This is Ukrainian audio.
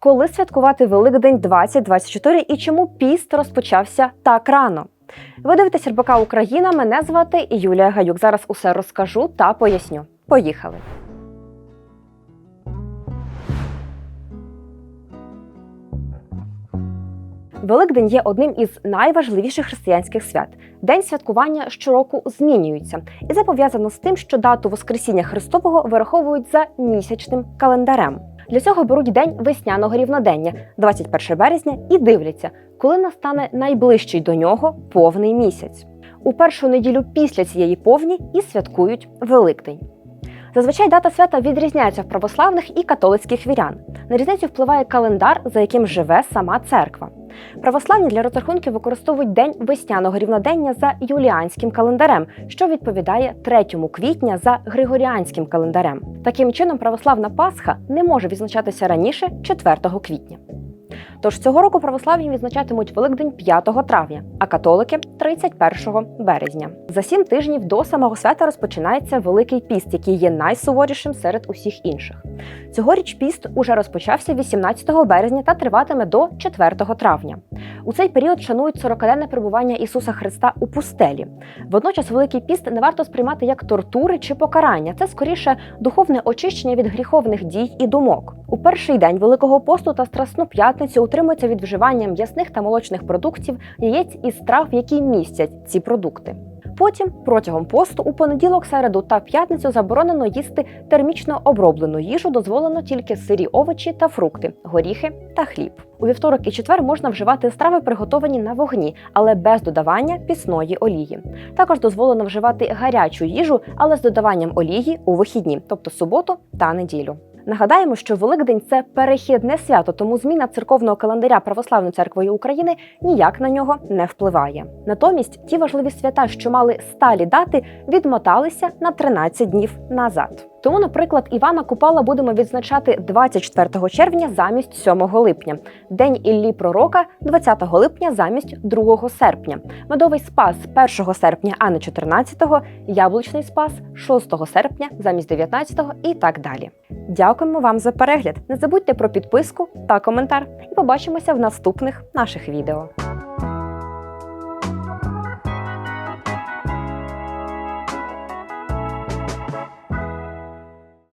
Коли святкувати Великдень 2024 і чому піст розпочався так рано? Ви дивитесь РБК Україна. Мене звати Юлія Гаюк. Зараз усе розкажу та поясню. Поїхали. Великдень є одним із найважливіших християнських свят. День святкування щороку змінюється, і це пов'язано з тим, що дату Воскресіння Христового вираховують за місячним календарем. Для цього беруть день весняного рівнодення, 21 березня, і дивляться, коли настане найближчий до нього повний місяць. У першу неділю після цієї повні і святкують Великдень. Зазвичай дата свята відрізняється в православних і католицьких вірян. На різницю впливає календар, за яким живе сама церква. Православні для розрахунків використовують день весняного рівнодення за юліанським календарем, що відповідає 3 квітня за григоріанським календарем. Таким чином, православна Пасха не може відзначатися раніше 4 квітня. Тож цього року православні відзначатимуть Великдень 5 травня, а католики 31 березня. За сім тижнів до самого свята розпочинається Великий піст, який є найсуворішим серед усіх інших. Цьогоріч піст уже розпочався 18 березня та триватиме до 4 травня. У цей період шанують 40-денне перебування Ісуса Христа у пустелі. Водночас Великий піст не варто сприймати як тортури чи покарання. Це скоріше духовне очищення від гріховних дій і думок. У перший день Великого посту та Страсну п'ятницю утримуються від вживання м'ясних та молочних продуктів, яєць і страв, які містять ці продукти. Потім, протягом посту, у понеділок, середу та п'ятницю заборонено їсти термічно оброблену їжу, дозволено тільки сирі овочі та фрукти, горіхи та хліб. У вівторок і четвер можна вживати страви, приготовані на вогні, але без додавання пісної олії. Також дозволено вживати гарячу їжу, але з додаванням олії у вихідні, тобто суботу та неділю. Нагадаємо, що Великдень це перехідне свято, тому зміна церковного календаря Православної церквою України ніяк на нього не впливає. Натомість ті важливі свята, що мали сталі дати, відмоталися на 13 днів назад. Тому, наприклад, Івана Купала будемо відзначати 24 червня замість 7 липня, День Іллі Пророка 20 липня замість 2 серпня, Медовий спас 1 серпня, а не 14, Яблучний спас 6 серпня замість 19 і так далі. Дякуємо вам за перегляд. Не забудьте про підписку та коментар. І побачимося в наступних наших відео.